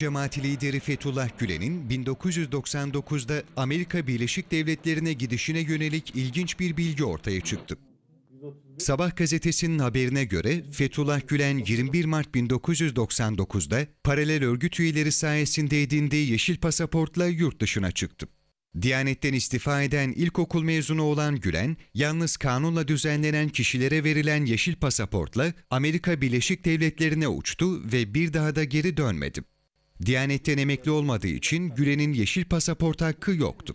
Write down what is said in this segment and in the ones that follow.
Cemaati lideri Fethullah Gülen'in 1999'da Amerika Birleşik Devletleri'ne gidişine yönelik ilginç bir bilgi ortaya çıktı. Sabah gazetesinin haberine göre Fethullah Gülen 21 Mart 1999'da paralel örgüt üyeleri sayesinde edindiği yeşil pasaportla yurt dışına çıktı. Diyanetten istifa eden ilkokul mezunu olan Gülen, yalnız kanunla düzenlenen kişilere verilen yeşil pasaportla Amerika Birleşik Devletleri'ne uçtu ve bir daha da geri dönmedi. Diyanetten emekli olmadığı için Gülen'in yeşil pasaport hakkı yoktu.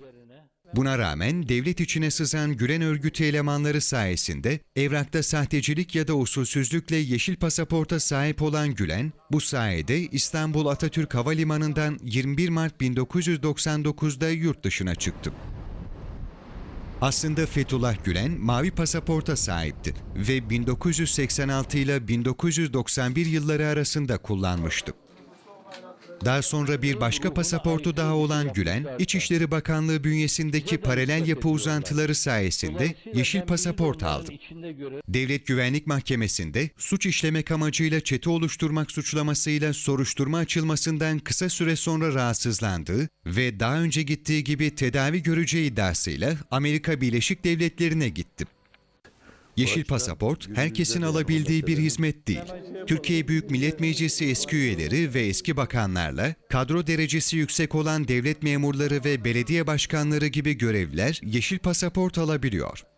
Buna rağmen devlet içine sızan Gülen örgütü elemanları sayesinde evrakta sahtecilik ya da usulsüzlükle yeşil pasaporta sahip olan Gülen, bu sayede İstanbul Atatürk Havalimanı'ndan 21 Mart 1999'da yurt dışına çıktı. Aslında Fethullah Gülen mavi pasaporta sahipti ve 1986 ile 1991 yılları arasında kullanmıştı. Daha sonra bir başka pasaportu daha olan Gülen, İçişleri Bakanlığı bünyesindeki paralel yapı uzantıları sayesinde yeşil pasaport aldı. Devlet Güvenlik Mahkemesi'nde suç işlemek amacıyla çete oluşturmak suçlamasıyla soruşturma açılmasından kısa süre sonra rahatsızlandığı ve daha önce gittiği gibi tedavi göreceği iddiasıyla Amerika Birleşik Devletleri'ne gitti. Yeşil pasaport herkesin alabildiği bir hizmet değil. Türkiye Büyük Millet Meclisi eski üyeleri ve eski bakanlarla kadro derecesi yüksek olan devlet memurları ve belediye başkanları gibi görevliler yeşil pasaport alabiliyor.